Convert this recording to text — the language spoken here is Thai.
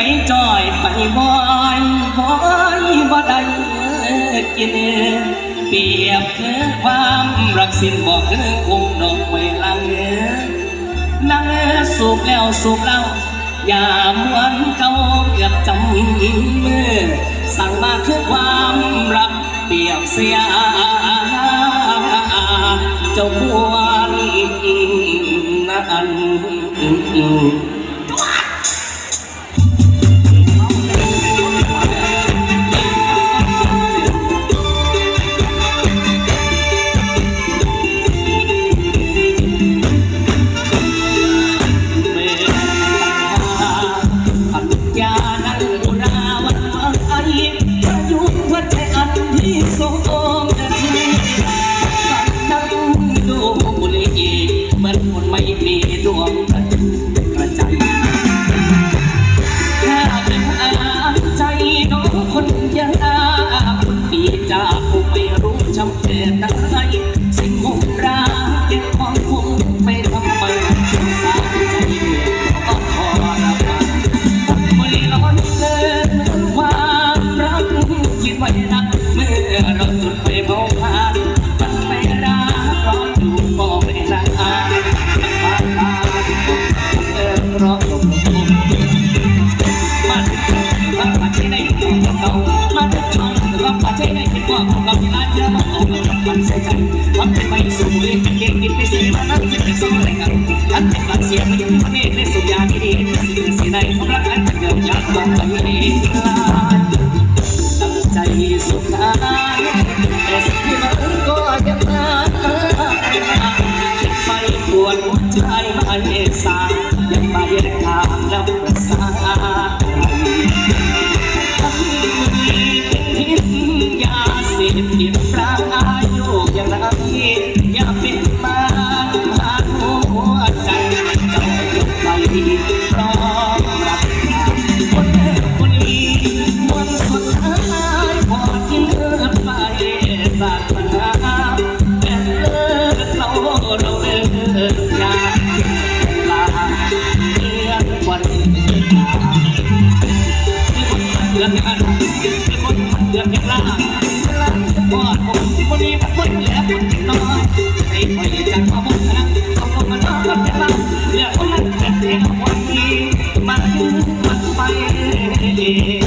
ไปจอยไปบอยบอยบ่ได้กินเปรียบคือความรักสิ้นบอกคือคงดอกไว้ลังเอนั่งสูบแล้วสูบเล่าอย่ามวนเก่าเกือบจำมือสั่งมาคือความรักเปรียบเสียเจ้าพวนนั้น มีดวงกระจุกระจายแค่เป็นอาใจน้องคนยากคนดีจากคงไม่รู้จำเป็นอะไรสิ่งมุมร้าเก็บของคงไม่ทำไมสงสารใจก็พอระบายบริร้อนเกินความรักคิดไว้นะเมื่อเราจุดไฟเผา ตัวเรา มันชอบรักปัจจัยในตัวเราเวลาเจอมันเอาเรามันใส่ใจวันเป็นไม่สูงเลยเก่งกินไปเสียมันนั่งเป็นสองอะไรกันฉันเป็นหลักเสียมันยังประเทศในสุยาดีดีสิ่งสิ่งใดของรักนั้นเกิดอยากบอกไปดีตั้งใจสุดท้ายแต่สิ่งที่มันก็ยังมาไปปวดหัวใจไม่สายังมาเรียกทางแล้วประสา You.